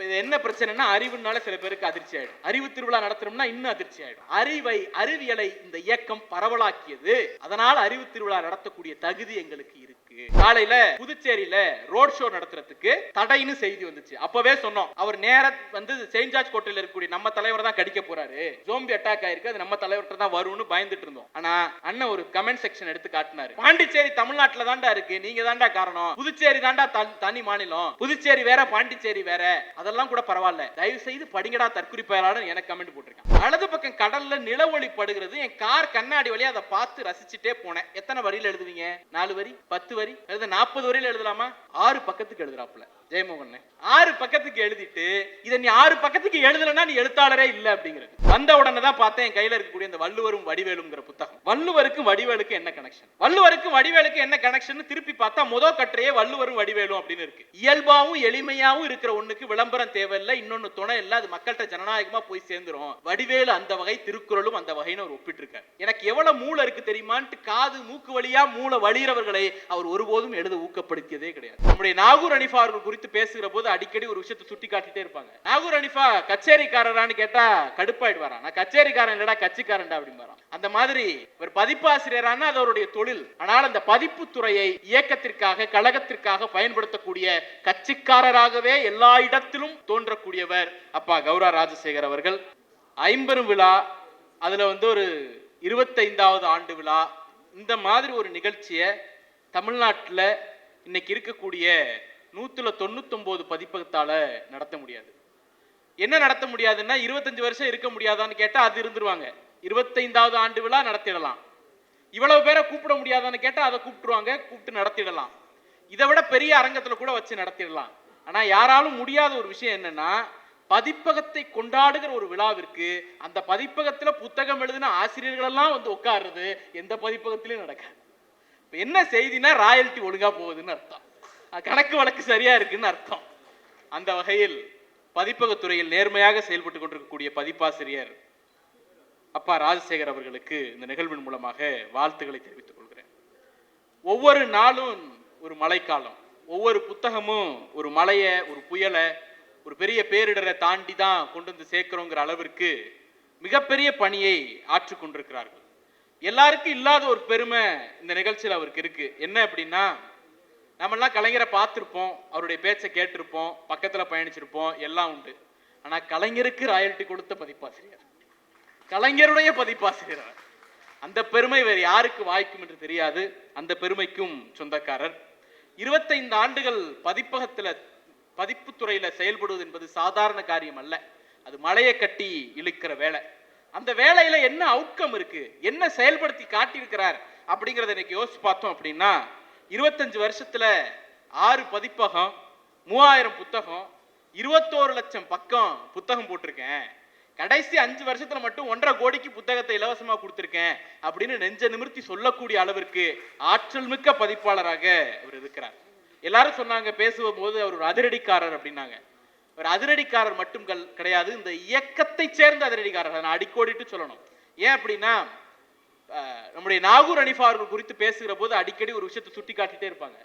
இது என்ன பிரச்சனைனா அறிவுனால சில பேருக்கு அதிர்ச்சி ஆயிடும். அறிவு திருவிழா நடத்துறோம்னா இன்னும் அதிர்ச்சி ஆயிடும். அறிவை அறிவியலை இந்த இயக்கம் பரவலாக்கியது. அதனால் அறிவு திருவிழா நடத்தக்கூடிய தகுதி எங்களுக்கு இருக்கு. காலையில புதுச்சேரியில ரோட் ஷோ நடத்துறதுக்கு தடைன்னு செய்தி வந்துச்சு. அப்பவே சொன்னோம். அவர் நேர வந்து செயின்ட் ஜார்ஜ் கோட்டையில இருக்கக்கூடிய நம்ம தலைவர் தான் கடிக்க போறாரு. ஜோம்பி அட்டாக் ஆயிருக்கு. அது நம்ம தலைவர்கிட்ட தான் வரும்னு பயந்துட்டு இருந்தோம். ஆனா அண்ணன் ஒரு கமெண்ட் செக்ஷன் எடுத்து காட்டினாரு. பாண்டிச்சேரி தமிழ்நாட்டுல தாண்டா இருக்கு. நீங்க தாண்டா காரணம். புதுச்சேரி தான்டா தனி மாநிலம். புதுச்சேரி வேற பாண்டிச்சேரி வேற. அதெல்லாம் கூட பரவாயில்ல. தயவு செய்து படிங்கடா தற்குறி பயலாளர் எனக்கு கமெண்ட் போட்டிருக்கேன் வலது பக்கம் கடல்ல நில ஒளி படுகிறது. என் கார் கண்ணாடி வழியா அதை பார்த்து ரசிச்சுட்டே போனேன். எத்தனை வரியில் எழுதுவீங்க? நாலு வரி? பத்து வரி? எழுத நாற்பது வரியில எழுதலாமா? ஆறு பக்கத்துக்கு எழுதுறாப்புல. ஜெயமோகன். ஆறு பக்கத்துக்கு எழுதிட்டு இதை நீ ஆறு பக்கத்துக்கு எழுதலன்னா நீ எழுத்தாளரே இல்ல அப்படிங்கிறது. வந்த உடனே தான் பார்த்தேன் என் கையில இருக்கக்கூடிய இந்த வள்ளுவரும் வடிவேலுங்கிற புத்தகம். வள்ளுவருக்கும் வடிவேலுக்கும் என்ன கனெக்ஷன் வள்ளுவருக்கும் வடிவேலுக்கும் என்ன கனெக்ஷன் திருப்பி பார்த்தா முத கட்டுரையே வள்ளுவரும் வடிவேலும் அப்படின்னு இருக்கு. இயல்பாவும் எளிமையாவும் இருக்கிற ஒண்ணுக்கு விளம்பரம் தேவையில்லை இன்னொன்னு துணை இல்ல அது மக்கள்கிட்ட ஜனநாயகமா போய் சேர்ந்துரும். வடிவேலு அந்த வகை திருக்குறளும் அந்த வகைன்னு அவர் ஒப்பிட்டு இருக்காரு எனக்கு எவ்வளவு மூளை இருக்கு தெரியுமான்ட்டு காது மூக்கு வழியா மூளை வழியிறவர்களை அவர் ஒருபோதும் எழுத ஊக்கப்படுத்தியதே கிடையாது. நம்முடைய நாகூர் அனிஃபா அவர்கள் குறித்து பேசுகிற போது அடிக்கடி ஒரு விஷயத்தை சுட்டி காட்டிட்டே இருப்பாங்க. நாகூர் அனிஃபா கச்சேரிக்காரரான்னு கேட்டா கடுப்பாயிடுவாரா? நான் கச்சேரிக்காரன் இல்லடா கட்சிக்காரன்டா அப்படின்னு அந்த மாதிரி ஒரு பதிப்பாசிரியரான அது அவருடைய தொழில். ஆனால் அந்த பதிப்பு துறையை இயக்கத்திற்காக கழகத்திற்காக பயன்படுத்தக்கூடிய கட்சிக்காரராகவே எல்லா இடத்திலும் தோன்றக்கூடியவர் அப்பா கௌரா ராஜசேகர் அவர்கள். ஐம்பெரும் விழா அதுல வந்து ஒரு இருபத்தைந்தாவது ஆண்டு விழா இந்த மாதிரி ஒரு நிகழ்ச்சியை தமிழ்நாட்டில் இன்னைக்கு இருக்கக்கூடிய நூத்துல தொண்ணூத்தொன்பது பதிப்பகத்தால நடத்த முடியாது. என்ன நடத்த முடியாதுன்னா இருபத்தஞ்சு வருஷம் இருக்க முடியாதான்னு கேட்டா அது இருந்துருவாங்க. இருபத்தைந்தாவது ஆண்டு விழா நடத்திடலாம். இவ்வளவு பேரை கூப்பிட முடியாதான்னு கேட்டா அதை கூப்பிட்டுருவாங்க கூப்பிட்டு நடத்திடலாம். இதை விட பெரிய அரங்கத்துல கூட வச்சு நடத்திடலாம். ஆனா யாராலும் முடியாத ஒரு விஷயம் என்னன்னா பதிப்பகத்தை கொண்டாடுகிற ஒரு விழாவிற்கு அந்த பதிப்பகத்துல புத்தகம் எழுதின ஆசிரியர்கள் எல்லாம் வந்து உட்காடுறது எந்த பதிப்பகத்திலையும் நடக்காது. இப்போ என்ன செய்தினா ராயல்ட்டி ஒழுங்காக போகுதுன்னு அர்த்தம். கணக்கு வழக்கு சரியாக இருக்குன்னு அர்த்தம். அந்த வகையில் பதிப்பகத்துறையில் நேர்மையாக செயல்பட்டு கொண்டிருக்கக்கூடிய பதிப்பாசிரியர் அப்பா ராஜசேகர் அவர்களுக்கு இந்த நிகழ்வின் மூலமாக வாழ்த்துக்களை தெரிவித்துக் கொள்கிறேன். ஒவ்வொரு நாளும் ஒரு மழைக்காலம். ஒவ்வொரு புத்தகமும் ஒரு மலையை ஒரு புயலை ஒரு பெரிய பேரிடரை தாண்டி தான் கொண்டு வந்து சேர்க்கிறோங்கிற அளவிற்கு மிகப்பெரிய பணியை ஆற்றுக்கொண்டிருக்கிறார்கள் எல்லாருக்கும் இல்லாத ஒரு பெருமை இந்த நிகழ்ச்சியில் அவருக்கு இருக்கு. என்ன அப்படின்னா நம்மெல்லாம் கலைஞரை பார்த்துருப்போம் அவருடைய பேச்சை கேட்டிருப்போம் பக்கத்தில் பயணிச்சிருப்போம் எல்லாம் உண்டு. ஆனால் கலைஞருக்கு ராயல்ட்டி கொடுத்த பதிப்பாசிரியர். கலைஞருடைய பதிப்பாசிரியர் அந்த பெருமை வேறு யாருக்கு வாய்க்கும் என்று தெரியாது. அந்த பெருமைக்கும் சொந்தக்காரர். இருபத்தைந்து ஆண்டுகள் பதிப்பகத்துல பதிப்புத்துறையில் செயல்படுவது என்பது சாதாரண காரியம் அல்ல. அது மலையை கட்டி இழுக்கிற வேலை. அந்த வேலையில என்ன அவுட்கம் இருக்கு? என்ன செயல்படுத்தி காட்டியிருக்கிறார்? அப்படிங்கறத இன்னைக்கு யோசிச்சு பார்த்தோம் அப்படின்னா இருபத்தஞ்சு வருஷத்துல ஆறு பதிப்பகம் மூவாயிரம் புத்தகம் இருபத்தோரு லட்சம் பக்கம் புத்தகம் போட்டிருக்கேன். கடைசி அஞ்சு வருஷத்துல மட்டும் ஒன்றரை கோடிக்கு புத்தகத்தை இலவசமா கொடுத்துருக்கேன் அப்படின்னு நெஞ்ச நிமிர்த்தி சொல்லக்கூடிய அளவிற்கு ஆற்றல் மிக்க பதிப்பாளராக அவர் இருக்கிறார். எல்லாரும் சொன்னாங்க பேசும்போது அவர் ஒரு அதிரடிக்காரர் அப்படின்னாங்க. ஒரு அதிரடிக்காரர் மட்டும் கிடையாது. இந்த இயக்கத்தை சேர்ந்த அதிரடிக்காரர். நான் அடிக்கோடிட்டு சொல்லணும். ஏன் அப்படின்னா அஹ், நம்முடைய நாகூர் அனிஃபா அவர்கள் குறித்து பேசுகிற போது அடிக்கடி ஒரு விஷயத்தை சுட்டி காட்டிட்டே இருப்பாங்க.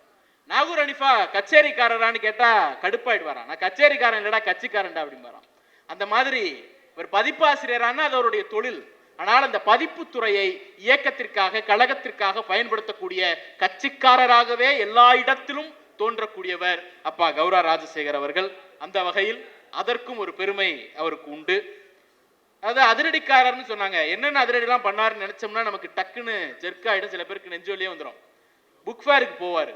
நாகூர் அனிஃபா கச்சேரிக்காரரான்னு கேட்டா கடுப்பாயிடுவாரா? நான் கச்சேரிக்காரன் இல்லடா கட்சிக்காரன்டா அப்படிம்பாராம். அந்த மாதிரி ஒரு பதிப்பாசிரியரான அது அவருடைய தொழில். ஆனால் அந்த பதிப்பு துறையை இயக்கத்திற்காக கழகத்திற்காக பயன்படுத்தக்கூடிய கட்சிக்காரராகவே எல்லா இடத்திலும் தோன்றக்கூடியவர் அப்பா கௌரா ராஜசேகர் அவர்கள். அந்த வகையில் அதற்கும் ஒரு பெருமை அவருக்கு உண்டு. அதாவது அதிரடிக்காரர்னு சொன்னாங்க. என்னென்ன அதிரடிலாம் பண்ணாருன்னு நினைச்சோம்னா நமக்கு டக்குன்னு ஜெர்க்காயிடும். சில பேருக்கு நெஞ்சோலியே வந்துடும் புக் ஃபேருக்கு போவார்.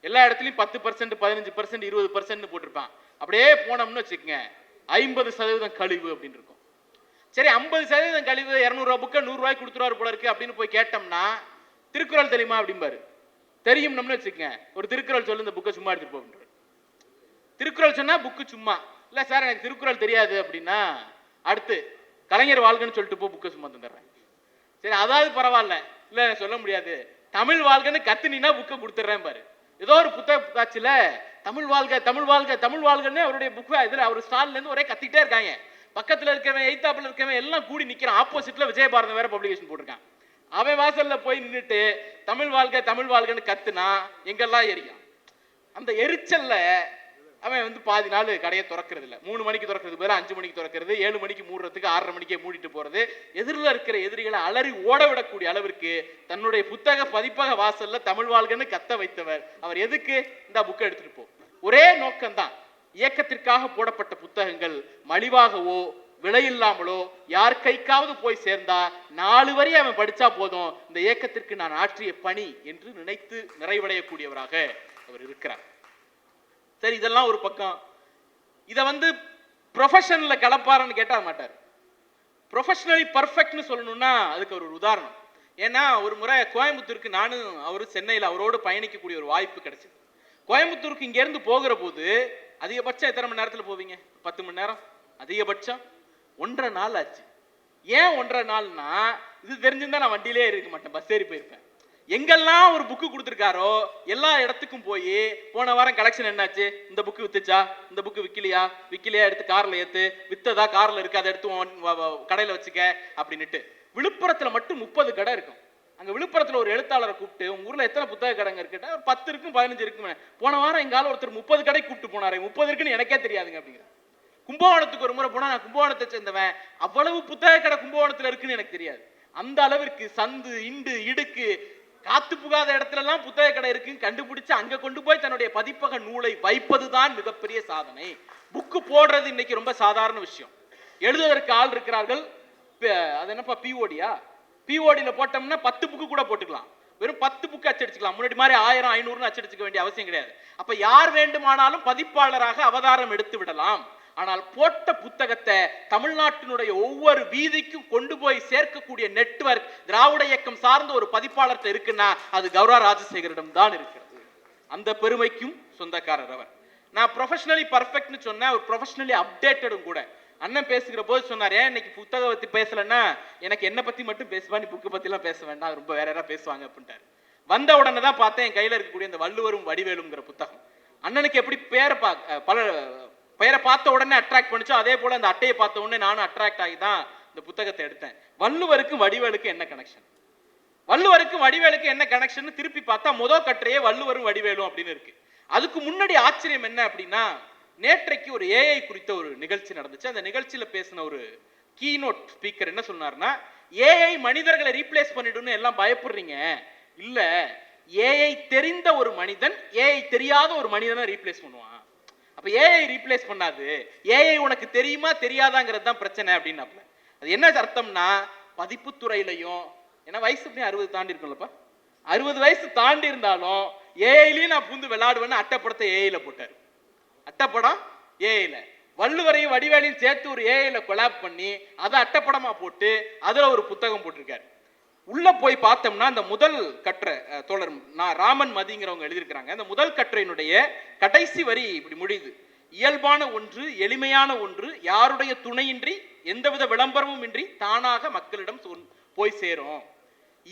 எல்லா இடத்துலையும் பத்து பர்சன்ட் பதினஞ்சு பர்சன்ட் இருபது பர்சன்ட் போட்டிருப்பான். அப்படியே போனோம்னு வச்சுக்கோங்க. ஐம்பது சதவீதம் கழிவு அப்படின்னு இருக்கும். சரி ஐம்பது சதவீதம் கழிவு இரநூறுவா புக்கை நூறுரூவாய்க்கு கொடுத்துருவாரு போல இருக்கு அப்படின்னு போய் கேட்டோம்னா திருக்குறள் தெரியுமா அப்படிம்பாரு. தெரியும்னு வச்சுக்கோங்க. ஒரு திருக்குறள் சொல்லு இந்த புக்கை சும்மா எடுத்துட்டு போகின்ற திருக்குறள் சொன்னா புக்கு சும்மா. இல்ல சார் எனக்கு திருக்குறள் தெரியாது அப்படின்னா அடுத்து கலைஞர் வாழ்கன்னு சொல்லிட்டு போ புக்கை சும்மா தந்துடுறேன். சரி அதாவது பரவாயில்ல. இல்ல சொல்ல முடியாது. தமிழ் வாழ்கன்னு கத்துனீங்கன்னா புக்கை கொடுத்துட்றேன் பாரு. ஏதோ ஒரு புத்தக தமிழ் வாழ்க தமிழ் வாழ்க தமிழ் வாழ்கன்னு அவருடைய புக்கு இதுல அவர் ஸ்டால்ல இருந்து ஒரே கத்திட்டே இருக்காங்க. பக்கத்துல இருக்கவன் எய்தாப்புல இருக்கவன் எல்லாம் கூடி நிக்கிறான். ஆப்போசிட்ல விஜயபாரதம் வேற பப்ளிகேஷன் போட்டிருக்கான். அவன் வாசல்ல போய் நின்னுட்டு தமிழ் வாழ்க தமிழ் வாழ்கன்னு கத்துனா எங்கெல்லாம் எரியும்? அந்த எரிச்சல்ல அவன் வந்து பாதி நாள் கடையை திறக்கிறது இல்லை மூணு மணிக்கு திறக்கிறது பேர் அஞ்சு மணிக்கு திறக்கிறது ஏழு மணிக்கு மூடுறதுக்கு ஆறரை மணிக்கே மூடிட்டு போறது. எதிரில் இருக்கிற எதிரிகளை அலறி ஓட விடக்கூடிய அளவிற்கு தன்னுடைய புத்தக பதிப்பக வாசல்ல தமிழ் வாழ்கன்னு கத்த வைத்தவர். அவர் எதுக்கு? இந்த புக்கை எடுத்துட்டு போ. ஒரே நோக்கம்தான். இயக்கத்திற்காக போடப்பட்ட புத்தகங்கள் மலிவாகவோ விலையில்லாமலோ யார் கைக்காவது போய் சேர்ந்தா நாலு வரி அவன் படிச்சா போதும். இந்த இயக்கத்திற்கு நான் ஆற்றிய பணி என்று நினைத்து நிறைவடையக்கூடியவராக அவர் இருக்கிறார். சரி இதெல்லாம் ஒரு பக்கம். இதை வந்து ப்ரொஃபஷனில் கலப்பாருன்னு கேட்டால் மாட்டார். ப்ரொஃபஷனலி பர்ஃபெக்ட்னு சொல்லணும்னா அதுக்கு ஒரு உதாரணம். ஏன்னா ஒரு முறை கோயம்புத்தூருக்கு நானும் அவர் சென்னையில் அவரோடு பயணிக்கக்கூடிய ஒரு வாய்ப்பு கிடைச்சிது. கோயம்புத்தூருக்கு இங்கேருந்து போகிற போது அதிகபட்சம் எத்தனை மணி நேரத்தில் போவீங்க? பத்து மணி நேரம்? அதிகபட்சம் ஒன்றரை நாள் ஆச்சு. ஏன் ஒன்றரை நாள்னா இது தெரிஞ்சிருந்தா நான் வண்டியிலே இருக்க மாட்டேன் பஸ் ஏறி போயிருப்பேன். எங்கெல்லாம் ஒரு புக்கு கொடுத்துருக்காரோ எல்லா இடத்துக்கும் போய் போன வாரம் கலெக்ஷன் என்னாச்சு? இந்த புக்கு வித்துச்சா? இந்த புக்கு விற்கலையா விற்கலையா எடுத்து காரில் ஏற்று வித்ததா? காரில் இருக்கு அதை எடுத்து கடையில் வச்சுக்க அப்படின்னுட்டு. விழுப்புரத்தில் மட்டும் முப்பது கடை இருக்கும். அங்கே விழுப்புரத்தில் ஒரு எழுத்தாளரை கூப்பிட்டு உங்கள் ஊரில் எத்தனை புத்தக கடைங்க இருக்குட்டா ஒரு பத்து இருக்கும் பதினஞ்சு இருக்குமே போன வாரம் எங்கால ஒருத்தர் முப்பது கடை கூப்பிட்டு போனாரு முப்பது இருக்குன்னு எனக்கே தெரியாதுங்க அப்படிங்கிற. கும்பகோணத்துக்கு ஒரு முறை போனால் நான் கும்பகோணத்தை சேர்ந்தவன். அவ்வளவு புத்தக கடை கும்பகோணத்தில் இருக்குன்னு எனக்கு தெரியாது. அந்த அளவிற்கு சந்து இண்டு இடுக்கு காத்து புகாத இடத்துலலாம் புத்தக கடை இருக்குன்னு கண்டுபிடிச்சு அங்க கொண்டு போய் தன்னுடைய பதிப்பக நூலை வைப்பதுதான் மிகப்பெரிய சாதனை. புக்கு போடுறது இன்னைக்கு ரொம்ப சாதாரண விஷயம். எழுதுவதற்கு ஆள் இருக்கிறார்கள். அது என்னப்பா பிஓடியா பிஓடியில் போட்டோம்னா பத்து புக்கு கூட போட்டுக்கலாம். வெறும் பத்து புக்கு அச்சடிச்சுக்கலாம். முன்னாடி மாதிரி ஆயிரம் ஐநூறுன்னு அச்சடிச்சுக்க வேண்டிய அவசியம் கிடையாது. அப்ப யார் வேண்டுமானாலும் பதிப்பாளராக அவதாரம் எடுத்து விடலாம். ஆனால் போட்ட புத்தகத்தை தமிழ்நாட்டினுடைய ஒவ்வொரு வீதிக்கும் கொண்டு போய் சேர்க்கக்கூடிய நெட்வொர்க் திராவிட இயக்கம் சார்ந்த ஒரு பதிப்பாளர்கிட்ட இருக்குன்னா அது கௌரவ ராஜசேகரிடம் தான் இருக்கிறது. அந்த பெருமைக்கும் சொந்தக்காரர் அவர். நான் ப்ரொஃபஷனலி பர்ஃபெக்ட்னு சொன்னேன் ஒரு ப்ரொஃபஷனலி அப்டேட்டடும் கூட. அண்ணன் பேசுகிற போது சொன்னார் ஏன் இன்னைக்கு புத்தகம் பற்றி பேசலைன்னா எனக்கு என்னை பற்றி மட்டும் பேசுவா நீ புக்கு பற்றிலாம் பேச வேண்டாம் ரொம்ப வேற யாராவது பேசுவாங்க அப்படின்ட்டாரு. வந்த உடனே தான் பார்த்தேன் என் கையில் இருக்கக்கூடிய இந்த வள்ளுவரும் வடிவேலுங்கிற புத்தகம். அண்ணனுக்கு எப்படி பேரை பா பல பெயரை பார்த்த உடனே அட்ராக்ட் பண்ணிச்சோ அதே போல் அந்த அட்டையை பார்த்த உடனே நானும் அட்ராக்ட் ஆகி தான் இந்த புத்தகத்தை எடுத்தேன். வள்ளுவருக்கும் வடிவேலுக்கும் என்ன கனெக்ஷன் வள்ளுவருக்கும் வடிவேலுக்கு என்ன கனெக்ஷன் திருப்பி பார்த்தா முதல் கட்டுரையே வள்ளுவரும் வடிவேலும் அப்படின்னு இருக்கு. அதுக்கு முன்னாடி ஆச்சரியம் என்ன அப்படின்னா நேற்றைக்கு ஒரு ஏஐ குறித்த ஒரு நிகழ்ச்சி நடந்துச்சு. அந்த நிகழ்ச்சியில் பேசின ஒரு கீனோட் ஸ்பீக்கர் என்ன சொன்னார்னா ஏஐ மனிதர்களை ரீப்ளேஸ் பண்ணிடும்னு எல்லாம் பயப்படுறீங்க. இல்லை ஏஐ தெரிந்த ஒரு மனிதன் ஏஐ தெரியாத ஒரு மனிதனை ரீப்ளேஸ் பண்ணுவான். அப்போ ஏஐ ரீப்ளேஸ் பண்ணாது. ஏஐ உனக்கு தெரியுமா தெரியாதாங்கிறது தான் பிரச்சனை அப்படின்னாப்ல அது என்ன அர்த்தம்னா பதிப்புத்துறையிலையும் ஏன்னா வயசு எப்படி அறுபது தாண்டி இருக்கும்லப்பா. அறுபது வயசு தாண்டி இருந்தாலும் ஏஐலையும் நான் புந்து விளையாடுவேன்னு அட்டைப்படத்தை ஏஐல போட்டாரு. அட்டைப்படம் ஏஐல வள்ளுவரையும் வடிவேலையும் சேர்த்து ஒரு ஏஐல கொலாப் பண்ணி அதை அட்டைப்படமா போட்டு அதில் ஒரு புத்தகம் போட்டிருக்காரு. உள்ளே போய் பார்த்தோம்னா அந்த முதல் கற்றை தோழர் நான் ராமன் மதிங்கிறவங்க எழுதியிருக்கிறாங்க. அந்த முதல் கட்டுரையினுடைய கடைசி வரி இப்படி முடியுது. இயல்பான ஒன்று எளிமையான ஒன்று யாருடைய துணையின்றி எந்தவித விளம்பரமும் இன்றி தானாக மக்களிடம் சொல்- போய் சேரும்.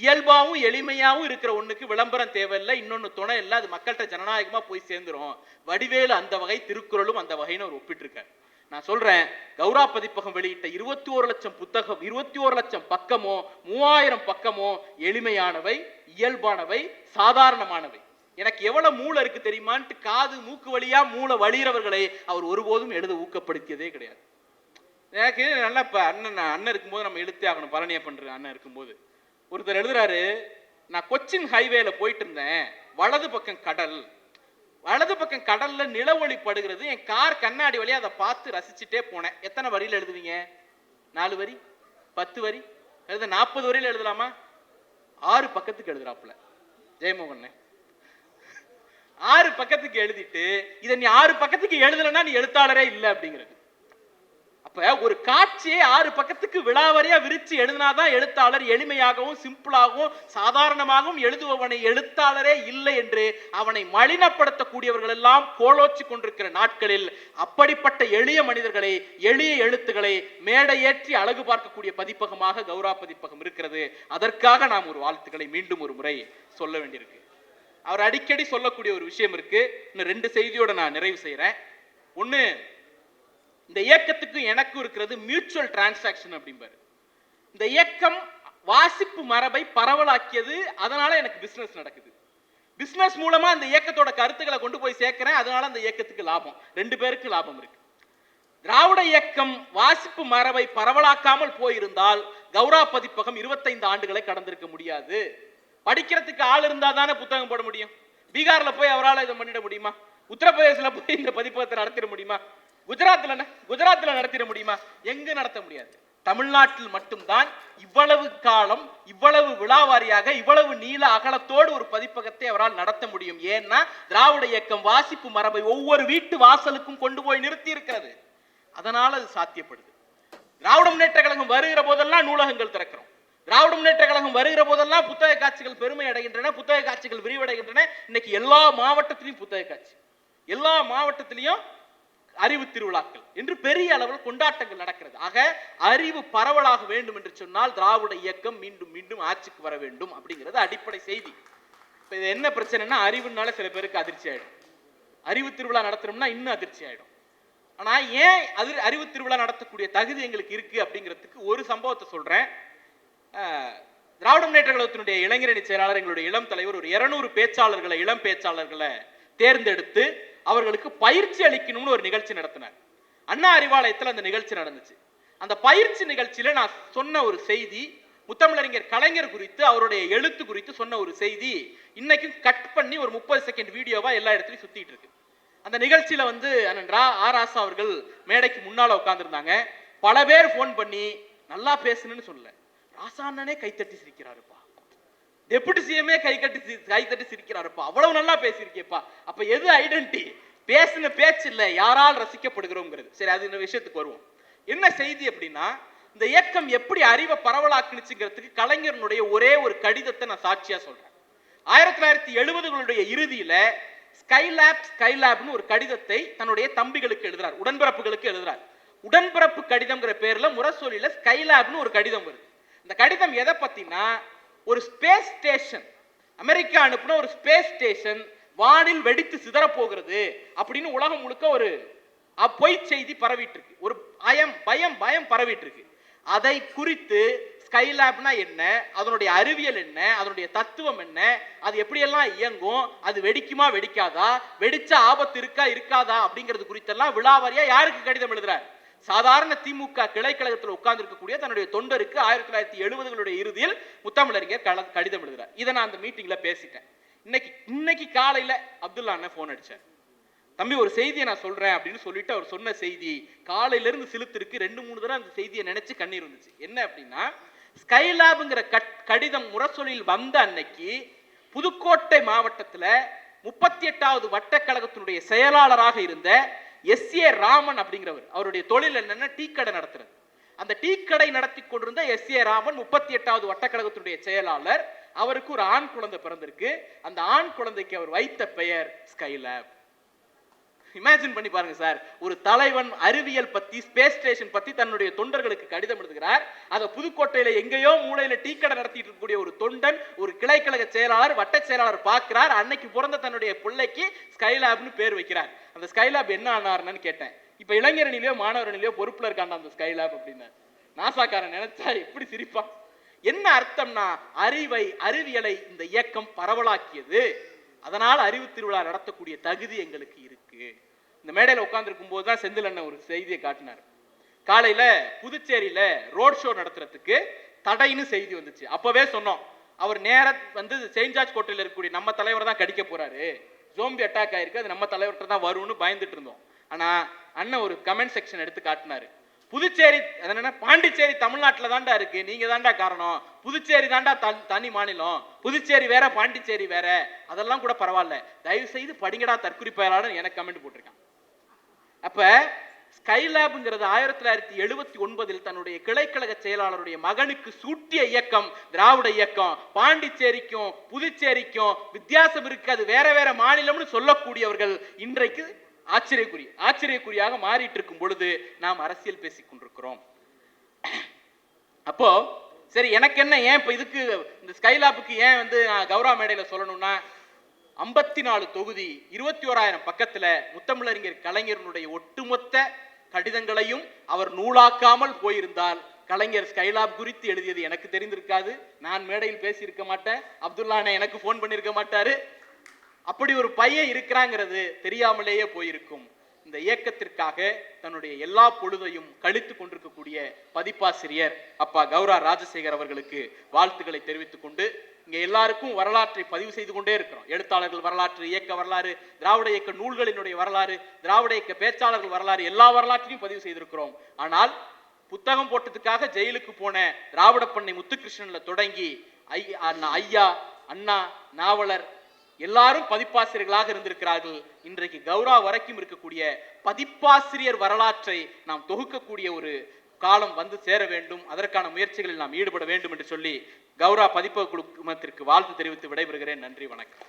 இயல்பாகவும் எளிமையாகவும் இருக்கிற ஒன்றுக்கு விளம்பரம் தேவையில்லை இன்னொன்னு துணை இல்லை அது மக்கள்கிட்ட ஜனநாயகமாக போய் சேர்ந்துரும். வடிவேலு அந்த வகை திருக்குறளும் அந்த வகைன்னு அவர் ஒப்பிட்டிருக்கார். நான் சொல்றேன் கௌரா பதிப்பகம் வெளியிட்ட இருபத்தி ஒரு லட்சம் புத்தகம் இருபத்தி ஒரு லட்சம் பக்கமோ மூவாயிரம் பக்கமோ எளிமையானவை இயல்பானவை சாதாரணமானவை. எனக்கு எவ்வளவு மூளை இருக்கு தெரியுமான்ட்டு காது மூக்கு வழியா மூளை வழிகிறவர்களை அவர் ஒருபோதும் எழுத ஊக்கப்படுத்தியதே கிடையாது. எனக்கு நல்லா இப்ப அண்ணன் அண்ணன் இருக்கும்போது நம்ம எழுத்தே ஆகணும் பழனியை பண்ற அண்ணன் இருக்கும்போது. ஒருத்தர் எழுதுறாரு நான் கொச்சின் ஹைவேல போயிட்டு இருந்தேன் வலது பக்கம் கடல் வலது பக்கம் கடல்ல நிலவொளி படுகிறது. என் கார் கண்ணாடி வழியா அதை பார்த்து ரசிச்சுட்டே போனேன். எத்தனை வரியில எழுதுவீங்க? நாலு வரி? பத்து வரி? எழுத நாற்பது வரியில எழுதலாமா? ஆறு பக்கத்துக்கு எழுதுறாப்புல. ஜெயமோகன். ஆறு பக்கத்துக்கு எழுதிட்டு இதை நீ ஆறு பக்கத்துக்கு எழுதலைன்னா நீ எழுத்தாளரே இல்லை அப்படிங்கிறது. அப்ப ஒரு காட்சியை ஆறு பக்கத்துக்கு விழாவரியா விரிச்சு எழுதினாதான் எழுத்தாளர் எளிமையாகவும் சிம்பிளாகவும் சாதாரணமாகவும் எழுதுபவனை எழுத்தாளரே இல்லை என்று அவனை மலினப்படுத்தக்கூடியவர்கள் எல்லாம் கோலோச்சி கொண்டிருக்கிற நாட்களில் அப்படிப்பட்ட எளிய மனிதர்களை எளிய எழுத்துக்களை மேடையேற்றி அழகு பார்க்கக்கூடிய பதிப்பகமாக கௌரா பதிப்பகம் இருக்கிறது. அதற்காக நாம் ஒரு வாழ்த்துக்களை மீண்டும் ஒரு முறை சொல்ல வேண்டியிருக்கு. அவர் அடிக்கடி சொல்லக்கூடிய ஒரு விஷயம் இருக்கு. இன்னும் ரெண்டு செய்தியோட நான் நிறைவு செய்யறேன் ஒண்ணு இந்த இயக்கத்துக்கும் எனக்கும் இருக்கிறது மியூச்சுவல் டிரான்சாக்ஷன் அப்படிம்பாரு. இந்த இயக்கம் வாசிப்பு மரபை பரவலாக்கியது அதனால எனக்கு பிசினஸ் நடக்குது. பிசினஸ் மூலமா அந்த இயக்கத்தோட கருத்துக்களை கொண்டு போய் சேர்க்கிறேன் அதனால அந்த இயக்கத்துக்கு லாபம். ரெண்டு பேருக்கு லாபம் இருக்கு. திராவிட இயக்கம் வாசிப்பு மரபை பரவலாக்காமல் போயிருந்தால் கௌரா பதிப்பகம் இருபத்தைந்து ஆண்டுகளை கடந்திருக்க முடியாது. படிக்கிறதுக்கு ஆள் இருந்தா தானே புத்தகம் போட முடியும். பீகார்ல போய் அவரால் இதை பண்ணிட முடியுமா? உத்தரப்பிரதேசில் போய் இந்த பதிப்பகத்தை நடத்திட முடியுமா? குஜராத்தில் ந- குஜராத்ல நடத்திட முடியுமா? எங்க நடத்த முடியாது. தமிழ்நாட்டில் மட்டும்தான் இவ்வளவு காலம் இவ்வளவு விழாவாரியாக இவ்வளவு நீள அகலத்தோடு ஒரு பதிப்பகத்தை அவரால் நடத்த முடியும். ஏன்னா திராவிட இயக்கம் வாசிப்பு மரபை ஒவ்வொரு வீட்டு வாசலுக்கும் கொண்டு போய் நிறுத்தி இருக்கிறது. அதனால அது சாத்தியப்படுது. திராவிட முன்னேற்ற கழகம் வருகிற போதெல்லாம் நூலகங்கள் திறக்கிறோம். திராவிட முன்னேற்ற கழகம் வருகிற போதெல்லாம் புத்தக காட்சிகள் பெருமை அடைகின்றன புத்தக காட்சிகள் விரிவடைகின்றன. இன்னைக்கு எல்லா மாவட்டத்திலையும் புத்தக காட்சி. எல்லா மாவட்டத்திலையும் அறிவு திருவிழாக்கள் என்று பெரிய அளவில் கொண்டாட்டங்கள் நடக்கிறது. ஆக அறிவு பரவலாக வேண்டும் என்று சொன்னால் திராவிட இயக்கம் மீண்டும் மீண்டும் ஆட்சிக்கு வர வேண்டும் அப்படிங்கிறது அடிப்படை செய்தி. இப்போ இது என்ன பிரச்சனைனா அறிவுனால சில பேருக்கு அதிர்ச்சி ஆயிடும். அறிவு திருவிழா நடத்துறோம்னா இன்னும் அதிர்ச்சி ஆயிடும். ஆனா ஏன் அது அறிவு திருவிழா நடத்தக்கூடிய தகுதி எங்களுக்கு இருக்கு அப்படிங்கிறதுக்கு ஒரு சம்பவத்தை சொல்றேன். திராவிட முன்னேற்ற கழகத்தினுடைய இளைஞரணி செயலாளர் எங்களுடைய இளம் தலைவர் ஒரு இருநூறு பேச்சாளர்களை இளம் பேச்சாளர்களை தேர்ந்தெடுத்து அவர்களுக்கு பயிற்சி அளிக்கணும்னு ஒரு நிகழ்ச்சி நடத்தினார். அண்ணா அறிவாலயத்தில் அந்த நிகழ்ச்சி நடந்துச்சு. அந்த பயிற்சி நிகழ்ச்சியில நான் சொன்ன ஒரு செய்தி முத்தமிழறிஞர் கலைஞர் குறித்து அவருடைய எழுத்து குறித்து சொன்ன ஒரு செய்தி இன்னைக்கும் கட் பண்ணி ஒரு முப்பது செகண்ட் வீடியோவா எல்லா இடத்துலையும் சுத்திட்டு இருக்கு. அந்த நிகழ்ச்சியில வந்து அண்ணன் ரா ஆர் ராசா அவர்கள் மேடைக்கு முன்னால உட்காந்துருந்தாங்க பல பேர் ஃபோன் பண்ணி நல்லா பேசுனேன்னு சொல்லல. ராசா அண்ணனே கைத்தட்டி சிரிக்கிறாருப்பா. டெபுட்டி சிஎம்ஏ கை கட்டி சி- கை தட்டி சிரிக்கிறார் சிரிக்கிறாருப்பா. அவ்வளவு நல்லா பேசியிருக்கேப்பா அப்ப எது ஐடென்டி பேசின பேச்சு இல்லை யாரால் ரசிக்கப்படுகிறோங்கிறது. சரி அது இந்த விஷயத்துக்கு வருவோம். என்ன செய்தி அப்படின்னா இந்த இயக்கம் எப்படி அறிவை பரவலாக்குனுச்சுங்கிறதுக்கு கலைஞரனுடைய ஒரே ஒரு கடிதத்தை நான் சாட்சியா சொல்றேன். ஆயிரத்தி தொள்ளாயிரத்தி எழுபதுகளுடைய இறுதியில ஸ்கைலேப் ஸ்கைலேப்னு ஒரு கடிதத்தை தன்னுடைய தம்பிகளுக்கு எழுதுறார். உடன்பிறப்புகளுக்கு எழுதுறார். உடன்பிறப்பு கடிதம்ங்கிற பேர்ல முரசொலியில ஸ்கைலேப்னு ஒரு கடிதம் வருது. இந்த கடிதம் எதை பத்தினா ஒரு ஸ்பேஸ் ஸ்டேஷன் அமெரிக்கா அனுப்பின ஒரு ஸ்பேஸ் ஸ்டேஷன் வானில் வெடித்து சிதறப்போகிறது அப்படின்னு உலகம் முழுக்க ஒரு பொய் செய்தி பரவிட்டு இருக்கு ஒரு பயம் பயம் பயம் பரவிட்டு இருக்கு அதை குறித்து ஸ்கைலேப்னா என்ன அதனுடைய அறிவியல் என்ன அதனுடைய தத்துவம் என்ன அது எப்படியெல்லாம் இயங்கும் அது வெடிக்குமா வெடிக்காதா வெடிச்ச ஆபத்து இருக்கா இருக்காதா அப்படிங்கிறது குறித்தெல்லாம் விழாவாரியா யாருக்கு கடிதம் எழுதுறாரு? சாதாரண திமுக கிளைக்கழகத்தில் உட்கார்ந்து இருக்கக்கூடிய தன்னுடைய தொண்டருக்கு ஆயிரத்தி தொள்ளாயிரத்தி எழுபதுகளுடைய இறுதியில் முத்தமிழறிஞர் கல- கடிதம் எழுதுறார். இதை நான் அந்த மீட்டிங்ல பேசிட்டேன். இன்னைக்கு இன்னைக்கு காலையில அப்துல்லா அண்ணன் போன் அடிச்சார். தம்பி ஒரு செய்தியை நான் சொல்றேன் அப்படின்னு சொல்லிட்டு அவர் சொன்ன செய்தி காலையில இருந்து சிலுத்திருக்கு ரெண்டு மூணு தடவை அந்த செய்தியை நினைச்சு கண்ணீர் வந்துச்சு. என்ன அப்படின்னா ஸ்கைலாபுங்கிற கட்- கடிதம் முரசொலியில் வந்த அன்னைக்கு புதுக்கோட்டை மாவட்டத்துல முப்பத்தி எட்டாவது வட்டக்கழகத்தினுடைய செயலாளராக இருந்த எஸ் ஏ ராமன் அப்படிங்கிறவர். அவருடைய தொழில் என்னன்னா டீ கடை நடத்துறது. அந்த டீ கடை நடத்தி கொண்டிருந்த எஸ் ஏ ராமன் முப்பத்தி எட்டாவது வட்டக்கழகத்தினுடைய செயலாளர். அவருக்கு ஒரு ஆண் குழந்தை பிறந்திருக்கு. அந்த ஆண் குழந்தைக்கு அவர் வைத்த பெயர் ஸ்கைலேப். இமேஜின் பண்ணி பாருங்க சார். ஒரு தலைவன் அறிவியல் பத்தி ஸ்பேஸ் ஸ்டேஷன் பத்தி தன்னுடைய தொண்டர்களுக்கு கடிதம் எழுதுகிறார். அதை புதுக்கோட்டையில எங்கேயோ மூலையில டீ கடை நடத்திட்டு இருக்கக்கூடிய ஒரு தொண்டன் ஒரு கிளைக்கழக செயலாளர் வட்ட செயலாளர் பார்க்கிறார். அன்னைக்கு பிறந்த தன்னுடைய பிள்ளைக்கு ஸ்கைலாப்னு பேர் வைக்கிறார். அந்த ஸ்கைலாப் என்ன ஆனார்னு கேட்டேன். இப்ப இளைஞரணிலையோ மாணவரணிலையோ பொறுப்புல இருக்காண்டா அந்த ஸ்கைலாப் அப்படின்னு. நாசாக்காரன் நினைச்சா எப்படி சிரிப்பான் என்ன அர்த்தம்னா அறிவை அறிவியலை இந்த இயக்கம் பரவலாக்கியது. அதனால் அறிவு திருவிழா நடத்தக்கூடிய தகுதி எங்களுக்கு இருக்கு. இந்த மேடையில் உட்காந்துருக்கும் போது தான் செந்தில் அண்ணன் ஒரு செய்தியை காட்டினார். காலையில புதுச்சேரியில ரோட் ஷோ நடத்துறதுக்கு தடைன்னு செய்தி வந்துச்சு. அப்பவே சொன்னோம். அவர் நேர வந்து செயின்ட் ஜார்ஜ் கோட்டையில் இருக்கக்கூடிய நம்ம தலைவர் தான் கடிக்க போறாரு. ஜோம்பி அட்டாக் ஆயிருக்கு. அது நம்ம தலைவர்கிட்ட தான் வரும்னு பயந்துட்டு இருந்தோம். ஆனா அண்ணன் ஒரு கமெண்ட் செக்ஷன் எடுத்து காட்டினாரு. புதுச்சேரி என்னன்னா பாண்டிச்சேரி தமிழ்நாட்டுல தாண்டா இருக்கு. நீங்க தாண்டா காரணம். புதுச்சேரி தாண்டா தன்- தனி மாநிலம். புதுச்சேரி வேற பாண்டிச்சேரி வேற. அதெல்லாம் கூட பரவாயில்ல. தயவு செய்து படிங்கடா தற்குறிப்பாளர் எனக்கு கமெண்ட் போட்டிருக்கான். அப்ப ஸ்கைலாப்ங்கிறது ஆயிரத்தி தொள்ளாயிரத்தி எழுபத்தி ஒன்பதில் தன்னுடைய கிளைக்கழக செயலாளருடைய மகனுக்கு சூட்டிய இயக்கம் திராவிட இயக்கம். பாண்டிச்சேரிக்கும் புதுச்சேரிக்கும் வித்தியாசம் இருக்கு. அது வேற வேற மாநிலம்னு சொல்லக்கூடியவர்கள் இன்றைக்கு ஆச்சரியக்குறி ஆச்சரியக்குறியாக மாறிட்டு இருக்கும் பொழுது நாம் அரசியல் பேசிக் கொண்டிருக்கிறோம். அப்போ சரி எனக்கு என்ன ஏன் இப்ப இதுக்கு இந்த ஸ்கைலாப்புக்கு ஏன் வந்து நான் கௌரவ மேடையில சொல்லணும்னா ஐம்பத்தி நாலு தொகுதி இருபத்தி ஓராயிரம் பக்கத்துல முத்தமிழறிஞர் கலைஞரனுடைய ஒட்டுமொத்த கடிதங்களையும் அவர் நூலாக்காமல் போயிருந்தால் கலைஞர் ஸ்கைலாப் குறித்து எழுதியது எனக்கு தெரிந்திருக்காது. நான் மேடையில் பேசியிருக்க மாட்டேன். அப்துல்லா எனக்கு ஃபோன் பண்ணியிருக்க மாட்டாரு. அப்படி ஒரு பையன் இருக்கிறாங்கிறது தெரியாமலேயே போயிருக்கும். இந்த இயக்கத்திற்காக தன்னுடைய எல்லா பொழுதையும் கழித்து கொண்டிருக்கக்கூடிய பதிப்பாசிரியர் அப்பா கௌரா ராஜசேகர் அவர்களுக்கு வாழ்த்துக்களை தெரிவித்துக் கொண்டு இங்க எல்லாருக்கும் வரலாற்றை பதிவு செய்து கொண்டே இருக்கிறோம். எழுத்தாளர்கள் வரலாற்று இயக்க வரலாறு திராவிட இயக்க நூல்களினுடைய வரலாறு திராவிட இயக்க பேச்சாளர்கள் வரலாறு எல்லா வரலாற்றையும் பதிவு செய்திருக்கிறோம். ஆனால் புத்தகம் போட்டதுக்காக ஜெயிலுக்கு போன திராவிட பண்ணை முத்துகிருஷ்ணன்ல தொடங்கி ஐ- அண்ணா ஐயா அண்ணா நாவலர் எல்லாரும் பதிப்பாசிரியர்களாக இருந்திருக்கிறார்கள். இன்றைக்கு கௌரா வரைக்கும் இருக்கக்கூடிய பதிப்பாசிரியர் வரலாற்றை நாம் தொகுக்கக்கூடிய ஒரு காலம் வந்து சேர வேண்டும். அதற்கான முயற்சிகளில் நாம் ஈடுபட வேண்டும் என்று சொல்லி கௌரா பதிப்பக குழுமத்திற்கு வாழ்த்து தெரிவித்து விடைபெறுகிறேன். நன்றி வணக்கம்.